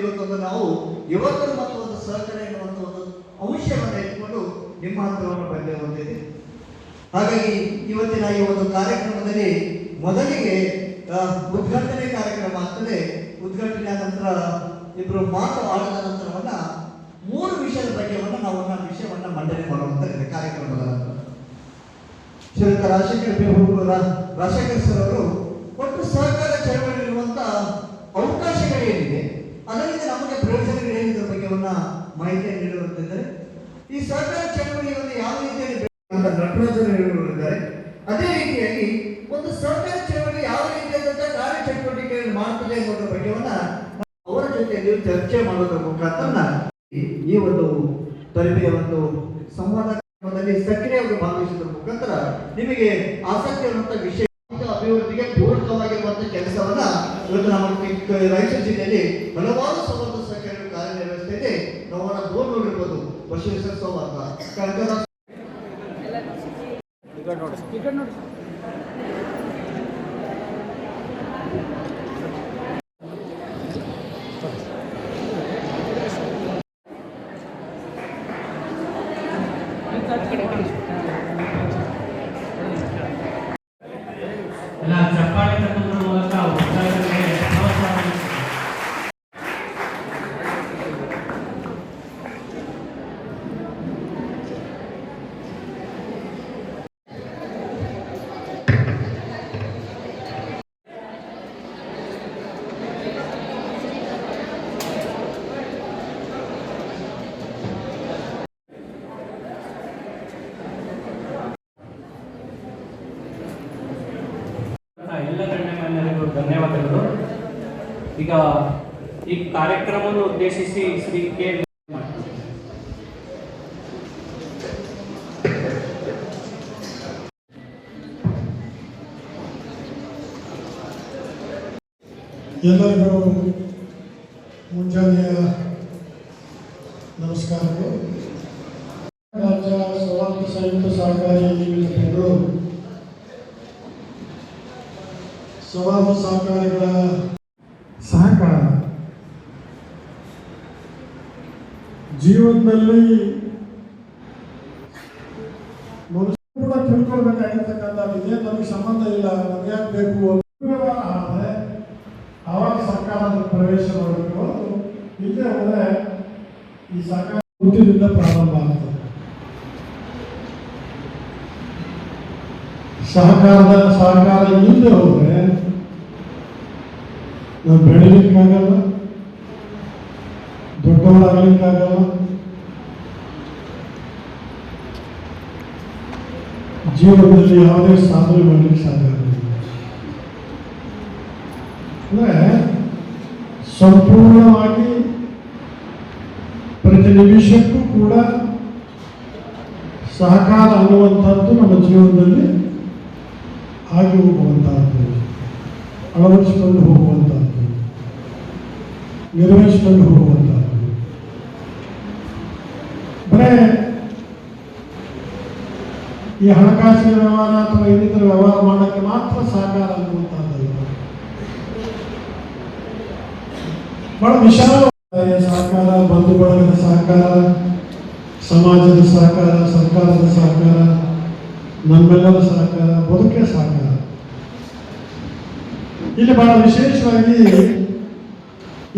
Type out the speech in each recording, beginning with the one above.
ಇವತ್ತು ನಾವು ಯುವಕರು ಮತ್ತು ಒಂದು ಸಹಕಾರ ಎನ್ನುವಂಥ ಒಂದು ಅಂಶವನ್ನು ಇಟ್ಕೊಂಡು ನಿಮ್ಮ ಹತ್ರವನ್ನು ಬಂದೆ ಹೊಂದಿದೆ ಹಾಗಾಗಿ ಇವತ್ತಿನ ಈ ಒಂದು ಕಾರ್ಯಕ್ರಮದಲ್ಲಿ ಮೊದಲಿಗೆ ಉದ್ಘಾಟನೆ ಕಾರ್ಯಕ್ರಮ ಆಗ್ತದೆ. ಉದ್ಘಾಟನೆ ಆದ ನಂತರ ಇಬ್ಬರು ಮಾತು ಆಡಿದ ನಂತರವನ್ನ ಮೂರು ವಿಷಯದ ಬಗ್ಗೆವನ್ನ ನಾವು ವಿಷಯವನ್ನ ಮಂಡನೆ ಮಾಡುವಂತ ಕಾರ್ಯಕ್ರಮದ ನಂತರ. ಶ್ರೀಯುತ ರಾಜಶೇಖರ್ ರಾಜಶೇಖರ್ ಸರ್ ಅವರು ಒಟ್ಟು ಸಹಕಾರ ಚಳವಳಿ ಇರುವಂತ ಅವಕಾಶಗಳೇನಿದೆ ಅದರಿಂದ ನಮಗೆ ಪ್ರಯೋಜನಗಳೇನಿದೆ ಬಗ್ಗೆವನ್ನ ಮಾಹಿತಿಯನ್ನು ನೀಡುವಂತಿದ್ದಾರೆ ಈ ಸಹಕಾರ ಚಳವಳಿಯನ್ನು ಯಾವ ರೀತಿಯಲ್ಲಿ ಅಂತ ಹೇಳಿದ್ದಾರೆ. ಅದೇ ರೀತಿಯಾಗಿ ಒಂದು ಸಹಕಾರ ಚಳವಳಿ ಯಾವ ರೀತಿಯಾದಂತಹ ಕಾರ್ಯಚಟುವಟಿಕೆಗಳನ್ನು ಮಾಡ್ತದೆ ಎಂಬುದರ ಬಗ್ಗೆವನ್ನ ಅವರ ಅವರ ಜೊತೆಯಲ್ಲಿ ಚರ್ಚೆ ಮಾಡೋದ್ರ ಮುಖಾಂತರ ಈ- ಒಂದು ತರಬೇತಿಯ ಒಂದು ಸಂವಾದ ಸಕ್ರಿಯವಾಗಿ ಭಾಗವಹಿಸುವುದರ ಮುಖಾಂತರ ನಿಮಗೆ ಆಸಕ್ತಿ ಇರುವಂತಹ ವಿಷಯ ಅಭಿವೃದ್ಧಿಗೆ ಪೂರಕವಾಗಿರುವಂತಹ ಕೆಲಸವನ್ನ ಇವತ್ತು ನಮ್ಮ ರಾಯಚೂರು ಜಿಲ್ಲೆಯಲ್ಲಿ ಹಲವಾರು ಸಂಬಂಧ ಸಂಖ್ಯೆಗಳು ಕಾರ್ಯನಿರ್ವಹಿಸ್ತಾ ಇದೆ ನಾವು ಅವರ ಬೋರ್ಡ್ ನೋಡಿರ್ಬೋದು ಬಸವೇಶ್ವರ ಸಂವಾದ ಕನಕದಾಸ ಈಗ ಈ ಕಾರ್ಯಕ್ರಮವನ್ನು ಉದ್ದೇಶಿಸಿ ಶ್ರೀ ಕೆ. ಎಲ್ಲರಿಗೂ ಮುಂಜಾನೆಯ ನಮಸ್ಕಾರಗಳು. ರಾಜ್ಯ ಸ್ವರಾಜ್ಯ ಸಂಯುಕ್ತ ಸಹಕಾರಿ ಸ್ವರಾಜ್ಯ ಸಹಕಾರಿಗಳ ಸಹಕಾರ ಜೀವನದಲ್ಲಿ ಮನುಷ್ಯ ಕೂಡ ತಿಳ್ಕೊಳ್ಬೇಕಾಗಿರ್ತಕ್ಕಂಥ ಇದೇ ನಮಗೆ ಸಂಬಂಧ ಇಲ್ಲ, ನಮ್ಗೆ ಯಾಕೆ ಬೇಕು ಆದರೆ ಆವಾಗ ಸರ್ಕಾರದ ಪ್ರವೇಶ ಮಾಡಬೇಕು ಇಲ್ಲದೆ ಹೋದರೆ ಈ ಸರ್ಕಾರ ಹುಟ್ಟಿನಿಂದ ಪ್ರಾರಂಭ ಆಗ್ತದೆ. ಸಹಕಾರದ, ಸಹಕಾರ ಇಲ್ಲದೆ ಹೋದರೆ ನಾವು ಬೆಳಿಲಿಕ್ಕಾಗಲ್ಲ. ದೊಡ್ಡವರಾಗಲಿಕ್ಕಾಗಲ್ಲ ಜೀವನದಲ್ಲಿ ಯಾವುದೇ ಸಾಧನೆ ಮಾಡಲಿಕ್ಕೆ ಸಾಧ್ಯ ಅಂದರೆ ಸಂಪೂರ್ಣವಾಗಿ ಪ್ರತಿ ನಿಮಿಷಕ್ಕೂ ಕೂಡ ಸಹಕಾರ ಅನ್ನುವಂಥದ್ದು ನಮ್ಮ ಜೀವನದಲ್ಲಿ ಆಗಿ ಹೋಗುವಂತಹದ್ದು ಅಳವಡಿಸಿಕೊಂಡು ಹೋಗುವಂತಹದ್ದು ನಿರ್ವಹಿಸಿಕೊಂಡು ಹೋಗುವಂತಹದ್ದು ಬರೇ ಈ ಹಣಕಾಸಿನ ವ್ಯವಹಾರ ಅಥವಾ ಇನ್ನಿತರ ವ್ಯವಹಾರ ಮಾಡೋಕ್ಕೆ ಮಾತ್ರ ಸಹಕಾರ ಅನ್ನುವಂಥದ್ದಲ್ಲ ಬಹಳ ವಿಶಾಲ ಸಹಕಾರ ಬಂಧು ಬಳಗದ ಸಹಕಾರ, ಸಮಾಜದ ಸಹಕಾರ, ಸರ್ಕಾರದ ಸಹಕಾರ, ನಮ್ಮೆಲ್ಲರ ಸಹಕಾರ, ಬದುಕಿನ ಸಹಕಾರ. ಇಲ್ಲಿ ಬಹಳ ವಿಶೇಷವಾಗಿ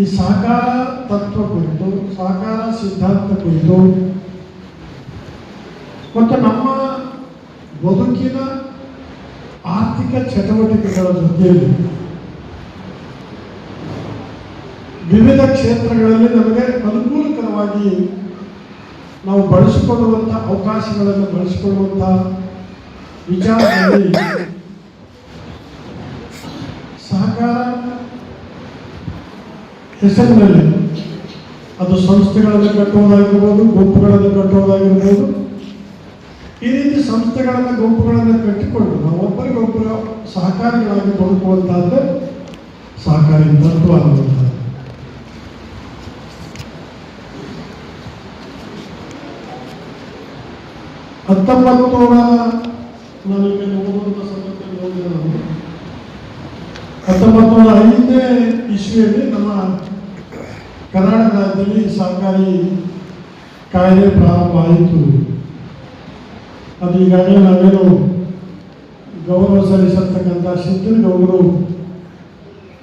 ಈ ಸಹಕಾರ ತತ್ವ ಕುರಿತು, ಸಹಕಾರ ಸಿದ್ಧಾಂತ ಕುರಿತು ಮತ್ತು ನಮ್ಮ ಬದುಕಿನ ಆರ್ಥಿಕ ಚಟುವಟಿಕೆಗಳ ಜೊತೆಯಲ್ಲಿ ವಿವಿಧ ಕ್ಷೇತ್ರಗಳಲ್ಲಿ ನಮಗೆ ಅನುಕೂಲಕರವಾಗಿ ನಾವು ಬಳಸಿಕೊಳ್ಳುವಂಥ ಅವಕಾಶಗಳನ್ನು ಬಳಸಿಕೊಳ್ಳುವಂಥ ವಿಚಾರದಲ್ಲಿ ಸಹಕಾರ ಹೆಸರಿನಲ್ಲಿ ಅದು ಸಂಸ್ಥೆಗಳನ್ನು ಕಟ್ಟುವುದಾಗಿರ್ಬೋದು ಗುಂಪುಗಳನ್ನು ಕಟ್ಟುವುದಾಗಿರ್ಬೋದು ಈ ರೀತಿ ಸಂಸ್ಥೆಗಳನ್ನು ಗುಂಪುಗಳನ್ನು ಕಟ್ಟಿಕೊಂಡು ನಾವು ಒಬ್ಬರಿಗೊಬ್ಬರು ಸಹಕಾರಿಗಳಾಗಿ ಬದುಕುವಂತಹದ್ದು ಸಹಕಾರಿ ತತ್ವ ಹತ್ತೊಂಬತ್ತು ಸಂದರ್ಭದಲ್ಲಿ ಹತ್ತೊಂಬತ್ತು ಐದನೇ ಇಸ್ವಿಯಲ್ಲಿ ನಮ್ಮ ಕರ್ನಾಟಕ ರಾಜ್ಯದಲ್ಲಿ ಸಹಕಾರಿ ಕಾಯ್ದೆ ಪ್ರಾರಂಭ ಆಯಿತು. ಅದು ಈಗಾಗಲೇ ನಾವೇನು ಗೌರವ ಸಲ್ಲಿಸತಕ್ಕಂಥ ಸಿದ್ದನಗೌಡರು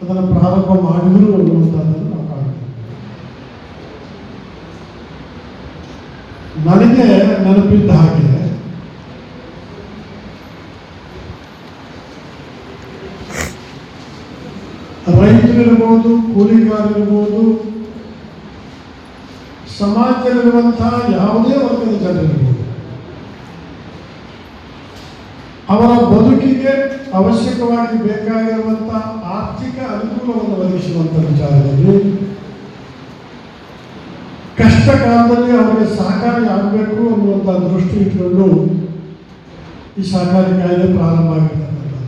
ಅದನ್ನು ಪ್ರಾರಂಭ ಮಾಡಿದರು ಅನ್ನುವಂಥದ್ದನ್ನು ನಾವು ಕಾಣ್ತೀವಿ. ನನಗೆ ನೆನಪಿದ್ದ ಹಾಗೆ ರೈತರಿರ್ಬೋದು ಕೂಲಿಗಾರರಿರ್ಬೋದು ಸಮಾಜದಲ್ಲಿರುವಂತಹ ಯಾವುದೇ ವರ್ಗದ ಜನರಿರ್ಬೋದು ಅವರ ಬದುಕಿಗೆ ಅವಶ್ಯಕವಾಗಿ ಬೇಕಾಗಿರುವಂತಹ ಆರ್ಥಿಕ ಅನುಕೂಲವನ್ನು ಒದಗಿಸುವಂಥ ವಿಚಾರದಲ್ಲಿ ಕಷ್ಟ ಕಾಲದಲ್ಲಿ ಅವರಿಗೆ ಸಹಕಾರಿ ಆಗಬೇಕು ಅನ್ನುವಂಥ ದೃಷ್ಟಿ ಇಟ್ಟುಕೊಂಡು ಈ ಸಹಕಾರಿ ಕಾಯ್ದೆ ಪ್ರಾರಂಭ ಆಗಿರ್ತಕ್ಕಂಥದ್ದು.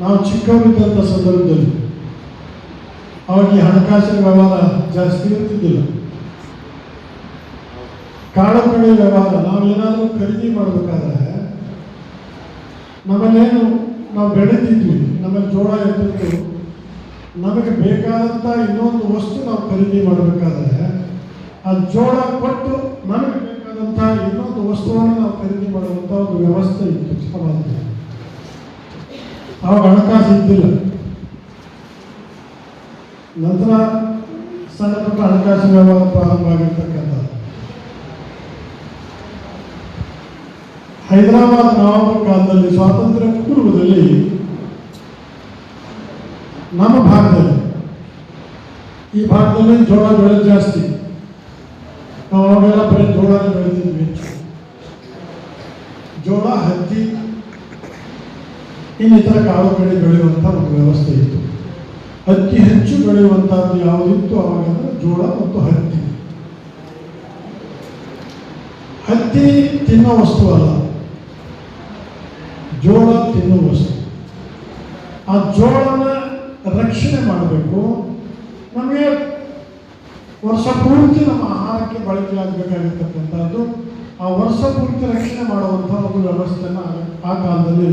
ನಾವು ಚಿಕ್ಕವರಿದ್ದಂಥ ಸಂದರ್ಭದಲ್ಲಿ ಅವರಿಗೆ ಹಣಕಾಸಿನ ವ್ಯವಹಾರ ಜಾಸ್ತಿ ಇರ್ತಿದ್ದಿಲ್ಲ. ಕಾಳು ವ್ಯವಹಾರ ನಾವು ಏನಾದರೂ ಖರೀದಿ ನಮ್ಮಲ್ಲೇನು ನಾವು ಬೆಳೆದಿದ್ವಿ, ನಮ್ಮಲ್ಲಿ ಜೋಳ ಇರ್ತಿತ್ತು ನಮಗೆ ಬೇಕಾದಂಥ ಇನ್ನೊಂದು ವಸ್ತು ನಾವು ಖರೀದಿ ಮಾಡಬೇಕಾದ್ರೆ ಆ ಜೋಳ ಕೊಟ್ಟು ನಮಗೆ ಬೇಕಾದಂಥ ಇನ್ನೊಂದು ವಸ್ತುವನ್ನು ನಾವು ಖರೀದಿ ಮಾಡುವಂಥ ಒಂದು ವ್ಯವಸ್ಥೆ ಇತ್ತು ಸಮಾಜದಲ್ಲಿ ಆವಾಗ ಹಣಕಾಸು ಇದ್ದಿಲ್ಲ. ನಂತರ ಸಣ್ಣ ಪುಟ್ಟ ಹಣಕಾಸು ವ್ಯವಹಾರ ಪ್ರಾರಂಭ ಆಗಿರ್ತಕ್ಕಂಥದ್ದು. ಹೈದರಾಬಾದ್ ನವಾಬರ ಕಾಲದಲ್ಲಿ ಸ್ವಾತಂತ್ರ್ಯ ಪೂರ್ವದಲ್ಲಿ ನಮ್ಮ ಭಾಗದಲ್ಲಿ ಈ ಭಾಗದಲ್ಲಿ ಜೋಳ ಬೆಳೆ ಜಾಸ್ತಿ. ನಾವು ಅವಾಗೆಲ್ಲ ಬರೀ ಜೋಳನೇ ಬೆಳೆದಿದ್ವಿ. ಜೋಳ, ಹತ್ತಿ, ಇನ್ನಿತರ ಕಾಳು ಬೆಳೆ ಬೆಳೆಯುವಂಥ ಒಂದು ವ್ಯವಸ್ಥೆ ಇತ್ತು. ಅತಿ ಹೆಚ್ಚು ಬೆಳೆಯುವಂಥದ್ದು ಯಾವುದಿತ್ತು ಅವಾಗಂದ್ರೆ ಜೋಳ ಮತ್ತು ಹತ್ತಿ. ಹತ್ತಿ ತಿನ್ನೋ ವಸ್ತು ಅಲ್ಲ. ಜೋಳ ತಿನ್ನುವಷ್ಟು ಆ ಜೋಳನ ರಕ್ಷಣೆ ಮಾಡಬೇಕು. ನಮಗೆ ವರ್ಷ ಪೂರ್ತಿ ನಮ್ಮ ಆಹಾರಕ್ಕೆ ಬಳಕೆ ಆಗಬೇಕಾಗಿರ್ತಕ್ಕಂಥದ್ದು. ಆ ವರ್ಷ ಪೂರ್ತಿ ರಕ್ಷಣೆ ಮಾಡುವಂಥ ಒಂದು ವ್ಯವಸ್ಥೆನ ಆ ಕಾಲದಲ್ಲಿ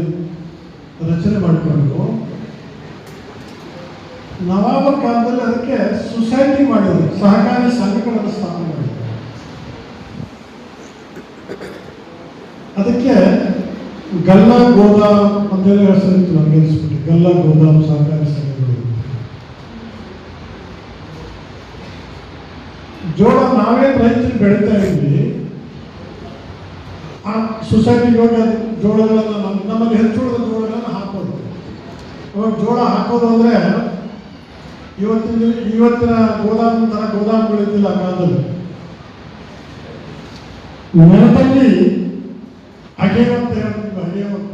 ರಚನೆ ಮಾಡಿಕೊಂಡು ನವಾಬ ಕಾಲದಲ್ಲಿ ಅದಕ್ಕೆ ಸೊಸೈಟಿ ಮಾಡಿದ್ರು, ಸಹಕಾರಿ ಸಂಘಗಳನ್ನು ಸ್ಥಾಪನೆ ಮಾಡಿದ್ರು. ಅದಕ್ಕೆ ಗಲ್ಲ ಗೋದಾಮ್ ಅಂತೇಳಿ ಹೆಸರಿತ್ತು ನನಗೆ ಅನಿಸ್ಬಿಟ್ಟು. ಗಲ್ಲ ಗೋದಾಮ್ ಸಹಕಾರಿ ಸಂಘಗಳು. ಜೋಳ ನಾವೇ ರೈತರು ಬೆಳೀತಾ ಇದ್ವಿ ಆ ಸೊಸೈಟಿಗೆ ಹೋಗಿ ಅದು ಜೋಳಗಳನ್ನು ನಮ್ಮ- ನಮ್ಮಲ್ಲಿ ಹೆಚ್ಚುಳಿದ ಜೋಳಗಳನ್ನು ಹಾಕೋದು ಅವಾಗ ಜೋಳ ಹಾಕೋದು ಅಂದರೆ ಇವತ್ತಿನ ಇವತ್ತಿನ ಗೋದಾಮ್ ಥರ ಗೋದಾಮುಗಳಿದ್ದಿಲ್ಲ ಕಾಲದಲ್ಲಿ. ನೆನಪಲ್ಲಿ ಅಗೆಯುವಂತ ಹೇಳ್ತಿದ್ವಿ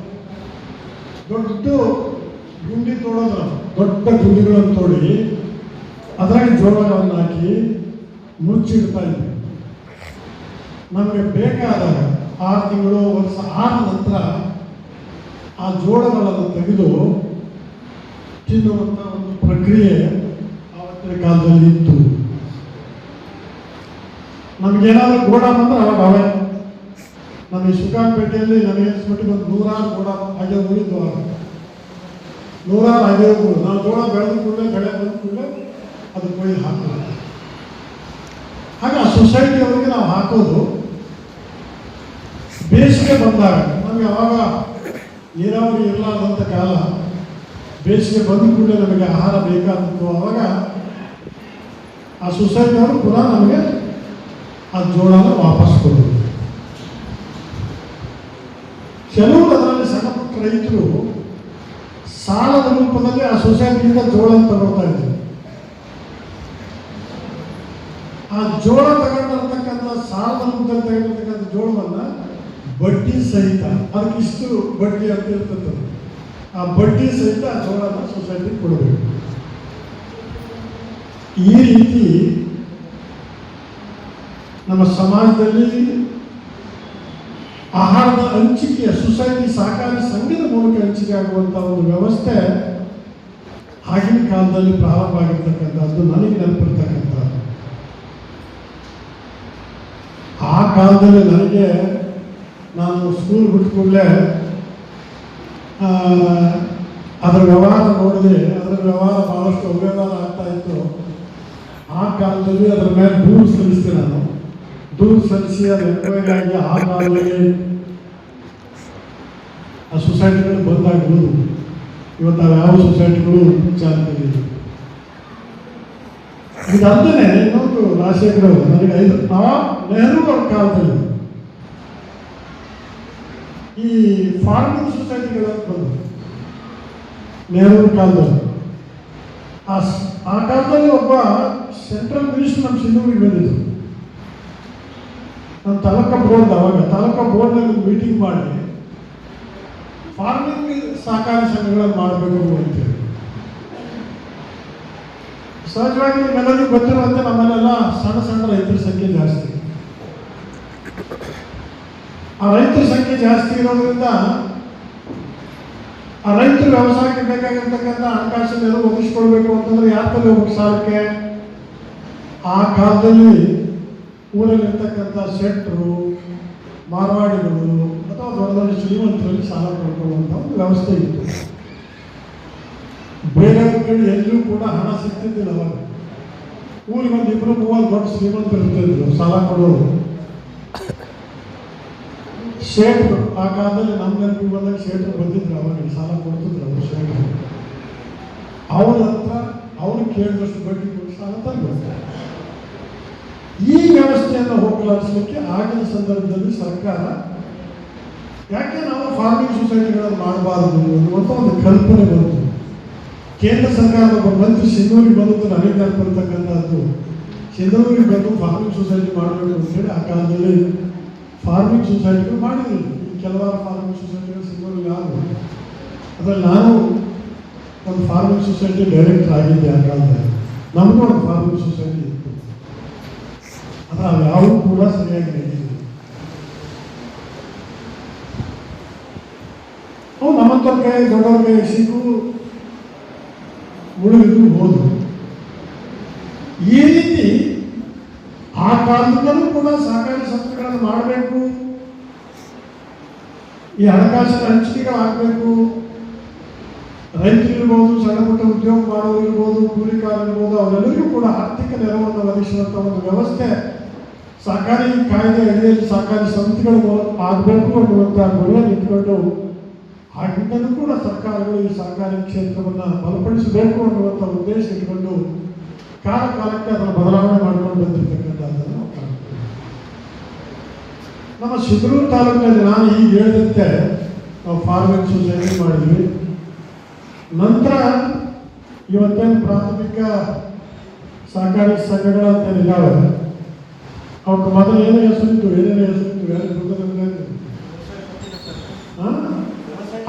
ದೊಡ್ಡ ಗುಂಡಿ ತೋಡೋದು ದೊಡ್ಡ ಗುಂಡಿಗಳನ್ನು ತೋಡಿ ಅದರಲ್ಲಿ ಜೋಳಗಳನ್ನು ಹಾಕಿ ಮುಚ್ಚಿಡ್ತಾ ಇದ್ವಿ. ನಮಗೆ ಬೇಕಾದಾಗ ಆರು ತಿಂಗಳು ವರ್ಷ ಆದ ನಂತರ ಆ ಜೋಳಗಳನ್ನು ತೆಗೆದು ತಿನ್ನುವಂಥ ಒಂದು ಪ್ರಕ್ರಿಯೆ ಆವತ್ತಿನ ಕಾಲದಲ್ಲಿ ಇತ್ತು. ನಮಗೇನಾದರೂ ಗೋಡ ಅಂದ್ರೆ ಅವಾಗ ಅವೇ ನಮ್ಮ ಈ ಸುಖಾನ್ಪೇಟೆಯಲ್ಲಿ ನನಗೆ ಅನಿಸ್ಬಿಟ್ಟು ಒಂದು ನೂರಾರು ಕೂಡ ಉಳಿದು ಅವಾಗ ನೂರಾರು ಹೋಗುದು ನಾವು ಜೋಳ ಬೆಳೆದ ಕೂಡಲೇ, ಬೆಳೆ ಬಂದ ಕೂಡಲೇ ಅದು ಕೊಯ್ದು ಹಾಕೋದು ಹಾಗೆ ಆ ಸೊಸೈಟಿಯವರಿಗೆ ನಾವು ಹಾಕೋದು, ಬೇಸಿಗೆ ಬಂದಾಗ, ನಮಗೆ ಅವಾಗ ನೀರಾವರಿ ಇರಲಾರ್ದಂಥ ಕಾಲ, ಬೇಸಿಗೆ ಬಂದ ಕೂಡಲೇ ನಮಗೆ ಆಹಾರ ಬೇಕಾದದ್ದು ಅವಾಗ ಆ ಸೊಸೈಟಿಯವರು ಪುನಃ ನಮಗೆ ಆ ಜೋಳನ ವಾಪಸ್ ಕೊಡೋದು ಕೆಲವರು ಅದರಲ್ಲಿ ಸಣ್ಣ ಪುಟ್ಟ ರೈತರು ಸಾಲದ ರೂಪದಲ್ಲಿ ಆ ಸೊಸೈಟಿಯಿಂದ ಜೋಳ ತಗೊಳ್ತಾ ಇದ್ದಾರೆ. ಆ ಜೋಳ ತಗೊಂಡಿರ್ತಕ್ಕಂಥ ಸಾಲದ ರೂಪದಲ್ಲಿ ತಗೊಂಡಿರ್ತಕ್ಕಂಥ ಜೋಳವನ್ನ ಬಡ್ಡಿ ಸಹಿತ, ಅದಕ್ಕೆ ಇಷ್ಟು ಬಡ್ಡಿ ಅಂತ ಇರ್ತದೆ. ಆ ಬಡ್ಡಿ ಸಹಿತ ಆ ಜೋಳನ ಸೊಸೈಟಿ ಕೊಡಬೇಕು. ಈ ರೀತಿ ನಮ್ಮ ಸಮಾಜದಲ್ಲಿ ಆಹಾರದ ಹಂಚಿಕೆಯ ಸೊಸೈಟಿ ಸಹಕಾರಿ ಸಂಘದ ಮೂಲಕ ಹಂಚಿಕೆ ಆಗುವಂಥ ಒಂದು ವ್ಯವಸ್ಥೆ ಆಗಿನ ಕಾಲದಲ್ಲಿ ಪ್ರಾರಂಭ ಆಗಿರ್ತಕ್ಕಂಥದ್ದು, ನನಗೆ ನೆನಪಿರ್ತಕ್ಕಂಥದ್ದು. ಆ ಕಾಲದಲ್ಲಿ ನನಗೆ ನಾನು ಸ್ಕೂಲ್ ಬಿಟ್ಟ ಕೂಡಲೇ ಅದರ ವ್ಯವಹಾರ ನೋಡಿದ್ರೆ ಅದರ ವ್ಯವಹಾರ ಬಹಳಷ್ಟು ಅವ್ಯವಹಾರ ಆಗ್ತಾ ಇತ್ತು. ಆ ಕಾಲದಲ್ಲಿ ಅದರ ಮೇಲೆ ದೂರು ಸಲ್ಲಿಸ್ತೀನಿ ನಾನು. ದೂರು ಸಲ್ಲಿಸಿ ಅದು ಎಂಕ್ವೈರಿ ಆ ಆ ಸೊಸೈಟಿಗಳು ಬಂದಾಗ್ಬೋದು. ಇವತ್ತು ಯಾವ ಸೊಸೈಟಿಗಳು ಚಾಲನೆಯಲ್ಲಿ ಇದಲ್ಲದೆ ಇನ್ನೊಂದು ರಾಜಶೇಖರ ನನಗೆ ಐದು ಆ ನೆಹರು ಅವ್ರ ಕಾಲದಲ್ಲಿ. ಈ ಫಾರ್ಮಿಂಗ್ ಸೊಸೈಟಿಗಳನ್ನು ಬಂದು ನೆಹರು ಕಾಲದಲ್ಲಿ. ಆ ಕಾಲದಲ್ಲಿ ಒಬ್ಬ ಸೆಂಟ್ರಲ್ ಮಿನಿಸ್ಟರ್ ನಮ್ಮ ಸಿಂಧೂರಿಗೆ ಬಂದಿದ್ರು. ನಮ್ಮ ತಾಲೂಕ ಬೋರ್ಡ್ ಅವಾಗ, ತಾಲೂಕ ಬೋರ್ಡ್ನಲ್ಲಿ ಮೀಟಿಂಗ್ ಮಾಡಿ ಫಾರ್ಮಿಂಗ್ ಸಹಕಾರ ಸಂಘಗಳನ್ನು ಮಾಡಬೇಕು ಅಂತ ಸಹಜವಾಗಿ ನಿಮ್ಮೆಲ್ಲರಿಗೂ ಗೊತ್ತಿರುವಂತೆ ನಮ್ಮಲ್ಲೆಲ್ಲ ಸಣ್ಣ ಸಣ್ಣ ರೈತರ ಸಂಖ್ಯೆ ಜಾಸ್ತಿ. ಆ ರೈತರ ಸಂಖ್ಯೆ ಜಾಸ್ತಿ ಇರೋದ್ರಿಂದ ಆ ರೈತರು ವ್ಯವಸಾಯಕ್ಕೆ ಬೇಕಾಗಿರ್ತಕ್ಕಂಥ ಹಣಕಾಸು ನೆರವು ಒದಗಿಸ್ಕೊಳ್ಬೇಕು ಅಂತಂದ್ರೆ ಯಾರ ಹೋಗ್ಬೇಕು ಸಾಲಕ್ಕೆ? ಆ ಕಾಲದಲ್ಲಿ ಊರಲ್ಲಿರ್ತಕ್ಕಂಥ ಶೆಟ್ಟರು, ಮಾರ್ವಾಡಿಗಳು ಅಥವಾ ದೊಡ್ಡ ದೊಡ್ಡ ಶ್ರೀಮಂತರಲ್ಲಿ ಸಾಲ ಪಡ್ಕೊಳ್ಳುವಂಥ ಒಂದು ವ್ಯವಸ್ಥೆ ಇತ್ತು. ಬೇರೆ ಕಡೆ ಎಲ್ಲೂ ಕೂಡ ಹಣ ಸಿಗ್ತಿದ್ದಿಲ್ಲ ಅವಾಗ. ಊರಿಗೆ ಒಂದು ಇಬ್ಬರು ಮೂವತ್ತು ದೊಡ್ಡ ಶ್ರೀಮಂತರು ಇರ್ತಿದ್ರು, ಸಾಲ ಕೊಡೋರು. ಶೇಟ್ರು ಆ ಕಾಲದಲ್ಲಿ ನಮ್ಮ ನೆನಪಿಗೆ ಬಂದಾಗ ಶೇಟ್ರು ಬಂದಿದ್ರು, ಅವಾಗ ಸಾಲ ಕೊಡ್ತಿದ್ರು ಅವರು ಶೇಟ್ರು ಅವ್ರ ಹತ್ರ, ಅವ್ರು ಕೇಳಿದಷ್ಟು ಬಡ್ಡಿ ಕೊಟ್ಟು ಸಾಲ ತರಬೇಕು. ಈ ವ್ಯವಸ್ಥೆಯನ್ನು ಹೋಗಲಾಡಿಸಲಿಕ್ಕೆ ಆಗಿನ ಸಂದರ್ಭದಲ್ಲಿ ಸರ್ಕಾರ ಯಾಕೆ ನಾವು ಫಾರ್ಮಿಂಗ್ ಸೊಸೈಟಿಗಳನ್ನು ಮಾಡಬಾರದು ಅನ್ನುವಂಥ ಒಂದು ಕಲ್ಪನೆ ಬಂತು. ಕೇಂದ್ರ ಸರ್ಕಾರದ ಒಬ್ಬ ಮಂತ್ರಿ ಸಿಂಧೂರಿಗೆ ಬಂದದ್ದು ನನಗೆ ನೆನಪಿರ್ತಕ್ಕಂಥದ್ದು ಸಿಂಧೂರಿಗೆ ಬಂದು ಫಾರ್ಮಿಂಗ್ ಸೊಸೈಟಿ ಮಾಡಬೇಕು ಅಂತೇಳಿ ಆ ಕಾಲದಲ್ಲಿ ಫಾರ್ಮಿಂಗ್ ಸೊಸೈಟಿಗಳು ಈ ಕೆಲವಾರು ಫಾರ್ಮಿಂಗ್ ಸೊಸೈಟಿಗಳು ಸಿಂಧೂರಿಗೆ ಯಾರು? ಅದರಲ್ಲಿ ನಾನು ಒಂದು ಫಾರ್ಮಿಂಗ್ ಸೊಸೈಟಿ ಡೈರೆಕ್ಟರ್ ಆಗಿದ್ದೆ ಆ ಕಾಲದಲ್ಲಿ. ನಮಗೂ ಒಂದು ಫಾರ್ಮಿಂಗ್ ಸೊಸೈಟಿ ಆದರೆ ಕೂಡ ಸರಿಯಾಗಿ ಅವು ನಮ್ಮಂಥವ್ರ ಕೈ ದೊಡ್ಡವ್ರ ಸಿಕ್ಕು ಉಳಿದು ಹೋದ್ರು. ಈ ರೀತಿ ಆ ಕಾಲದಿಂದಲೂ ಕೂಡ ಸಹಕಾರಿ ಸಂಸ್ಥೆಗಳನ್ನು ಮಾಡಬೇಕು. ಈ ಹಣಕಾಸಿನ ಹಂಚಿಕೆಗಳಾಗಬೇಕು. ರೈತರು ಇರ್ಬೋದು, ಸಣ್ಣ ಪುಟ್ಟ ಉದ್ಯೋಗ ಮಾಡೋರು ಇರ್ಬೋದು ಕೂಲಿಕಾರ ಇರ್ಬೋದು, ಅವರೆಲ್ಲರಿಗೂ ಕೂಡ ಆರ್ಥಿಕ ನೆರವನ್ನು ಒದಗಿಸುವಂಥ ಒಂದು ವ್ಯವಸ್ಥೆ ಸಹಕಾರಿ ಕಾಯ್ದೆ ಅಡಿಯಲ್ಲಿ ಸಹಕಾರಿ ಸಂಸ್ಥೆಗಳು ಆಗಬೇಕು ಅನ್ನುವಂಥ ಗುರಿಯನ್ನು ಇಟ್ಕೊಂಡು ಆಗಿದ್ದನ್ನು ಕೂಡ ಸರ್ಕಾರಗಳು ಈ ಸಹಕಾರಿ ಕ್ಷೇತ್ರವನ್ನು ಬಲಪಡಿಸಬೇಕು ಅನ್ನುವಂಥ ಉದ್ದೇಶ ಇಟ್ಕೊಂಡು ಕಾಲ ಕಾಲಕ್ಕೆ ಅದನ್ನು ಬದಲಾವಣೆ ಮಾಡ್ಕೊಂಡು ಬಂದಿರತಕ್ಕಂಥದ್ದನ್ನು ನಾವು ನಮ್ಮ ಶಿಗ್ರೂರು ತಾಲೂಕಿನಲ್ಲಿ ನಾನು ಈಗ ಹೇಳಿದಂತೆ ನಾವು ಫಾರ್ಮಿಂಗ್ ಸೊಸೈಟಿ ಮಾಡಿದ್ವಿ. ನಂತರ ಇವತ್ತೇನು ಪ್ರಾಥಮಿಕ ಸಹಕಾರಿ ಸಂಘಗಳು ಅಂತ ಇದ್ದಾವೆ ಅವಕ್ಕೆ ಮೊದಲು ಏನೇ ಹೆಸರಿತ್ತು ಏನೇನೇ ಹೆಸರಿತ್ತು ಯಾರು ಗೊತ್ತಿಲ್ಲ?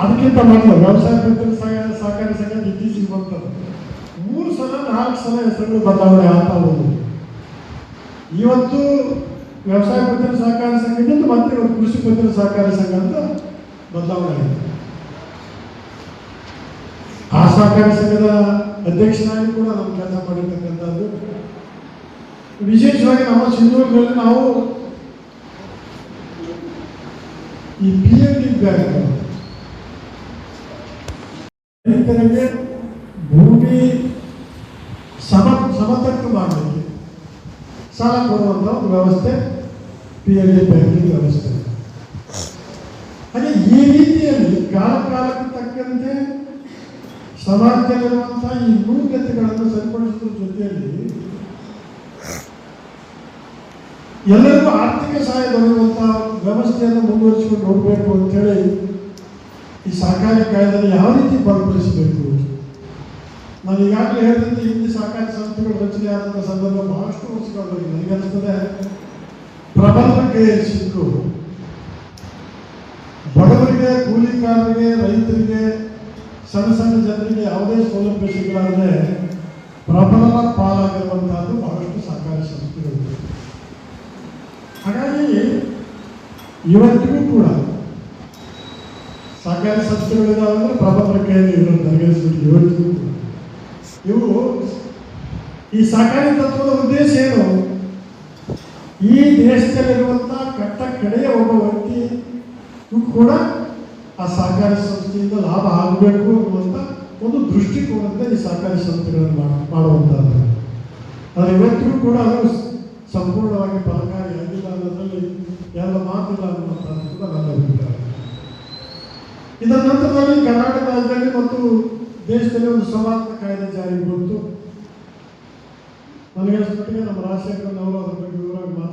ಅದಕ್ಕಿಂತ ಮೊದಲು ವ್ಯವಸಾಯ ಸಂಘ ಸಹಕಾರಿ ಸಂಘ ಇತ್ತೀಚೆಗೆ ಬರ್ತದೆ ಮೂರು ಸಲ, ನಾಲ್ಕು ಸಲ ಹೆಸರುಗಳು ಬದಲಾವಣೆ ಆಗ್ತಾ ಹೋದವು ಇವತ್ತು ವ್ಯವಸಾಯ ಪತ್ತಿನ ಸಹಕಾರಿ ಸಂಘದಿಂದ ಮತ್ತೆ ಕೃಷಿ ಪತ್ತಿನ ಸಹಕಾರಿ ಸಂಘ ಅಂತ ಬದಲಾವಣೆ ಆಗಿದೆ ಆ ಸಹಕಾರಿ ಸಂಘದ ಅಧ್ಯಕ್ಷನಾಗಿ ಕೂಡ ನಮ್ಮ ಕೆಲಸ ಮಾಡಿರ್ತಕ್ಕಂಥದ್ದು ವಿಶೇಷವಾಗಿ ನಮ್ಮ ಸಿಂಧೂರಿನಲ್ಲಿ ನಾವು ಈ ಪಿ ಎಂ ರೈತರಿಗೆ ಭೂಮಿ ಸಮ ಸಮತಟ್ಟು ಮಾಡಲಿಕ್ಕೆ ಸಾಲ ಕೊಡುವಂಥ ಒಂದು ವ್ಯವಸ್ಥೆ ಪಿ ಎಲ್ ಡಿ ಬ್ಯಾಂಕಿಂಗ್ ವ್ಯವಸ್ಥೆ. ಹಾಗೆ ಈ ರೀತಿಯಲ್ಲಿ ಕಾಲ ಕಾಲಕ್ಕೆ ತಕ್ಕಂತೆ ಸಮಾಜದಲ್ಲಿರುವಂಥ ಈ ನ್ಯೂನತೆಗಳನ್ನು ಸರಿಪಡಿಸುವ ಜೊತೆಯಲ್ಲಿ ಎಲ್ಲರಿಗೂ ಆರ್ಥಿಕ ಸಹಾಯ ದೊರೆಯುವಂಥ ವ್ಯವಸ್ಥೆಯನ್ನು ಮುಂದುವರಿಸಿಕೊಂಡು ಹೋಗಬೇಕು ಅಂತೇಳಿ ಈ ಸಹಕಾರಿ ಕಾಯ್ದೆ ಯಾವ ರೀತಿ ಬಲಪಡಿಸಬೇಕು? ನಾನು ಈಗಾಗಲೇ ಹೇಳಿದಂತೆ ಹಿಂದೆ ಸಹಕಾರಿ ಸಂಸ್ಥೆಗಳು ರಚನೆ ಆದಂಥ ಸಂದರ್ಭ ಬಹಳಷ್ಟು ವರ್ಷಗಳಾಗಿ ನನಗೆ ಅನಿಸ್ತದೆ, ಪ್ರಬಲ ಸಿಕ್ಕು. ಬಡವರಿಗೆ, ಕೂಲಿಕಾರರಿಗೆ, ರೈತರಿಗೆ, ಸಣ್ಣ ಸಣ್ಣ ಜನರಿಗೆ ಯಾವುದೇ ಸೌಲಭ್ಯ ಸಿಗಲಾರದೆ ಪ್ರಬಲ ಪಾಲಾಗಿರುವಂತಹದ್ದು ಬಹಳಷ್ಟು ಸಹಕಾರಿ ಸಂಸ್ಥೆಗಳು ಹಾಗಾಗಿ ಇವತ್ತಿಗೂ ಕೂಡ ಸಹಕಾರಿ ಸಂಸ್ಥೆಗಳಿದಾವೆ ಅಂದ್ರೆ ಪ್ರಬಲ ಕೈಯಲ್ಲಿ ನನಗೆ ಅನ್ಸ್ಬಿಟ್ಟು ಇವತ್ತಿಗೂ ಕೂಡ. ಇವು ಈ ಸಹಕಾರಿ ತತ್ವದ ಉದ್ದೇಶ ಏನು? ಈ ದೇಶದಲ್ಲಿರುವಂಥ ಕಟ್ಟ ಕಡೆಯ ಒಬ್ಬ ವ್ಯಕ್ತಿ ಕೂಡ ಆ ಸಹಕಾರಿ ಸಂಸ್ಥೆಯಿಂದ ಲಾಭ ಆಗಬೇಕು ಅನ್ನುವಂಥ ಒಂದು ದೃಷ್ಟಿಕೋನದಿಂದ ಈ ಸಹಕಾರಿ ಸಂಸ್ಥೆಗಳನ್ನು ಮಾಡ- ಮಾಡುವಂಥದ್ದು. ಆದರೆ ಇವತ್ತಿಗೂ ಕೂಡ ಅದು ಸಂಪೂರ್ಣವಾಗಿ ಫಲಕಾರಿ ಆಗಿಲ್ಲ ಅನ್ನೋದ್ರಲ್ಲಿ ಎಲ್ಲ ಮಾತಿಲ್ಲ ಅನ್ನುವಂಥದ್ದು ಕೂಡ ನನ್ನ ಅಭಿಪ್ರಾಯ. ಇದರ ನಂತರದಲ್ಲಿ ಕರ್ನಾಟಕ ರಾಜ್ಯದಲ್ಲಿ ಮತ್ತು ದೇಶದಲ್ಲಿ ಒಂದು ಸಂವಾದ ಕಾಯ್ದೆ ಜಾರಿಗೆ ಬಂತು. ನನಗೆ ಅನಿಸ್ಬಿಟ್ಟಿಗೆ ನಮ್ಮ ರಾಜಶೇಖರನ್ ಅವರು ಅದ್ರ ಬಗ್ಗೆ ವಿವರವಾಗಿ ಮಾತಾಡ್ತಾರೆ.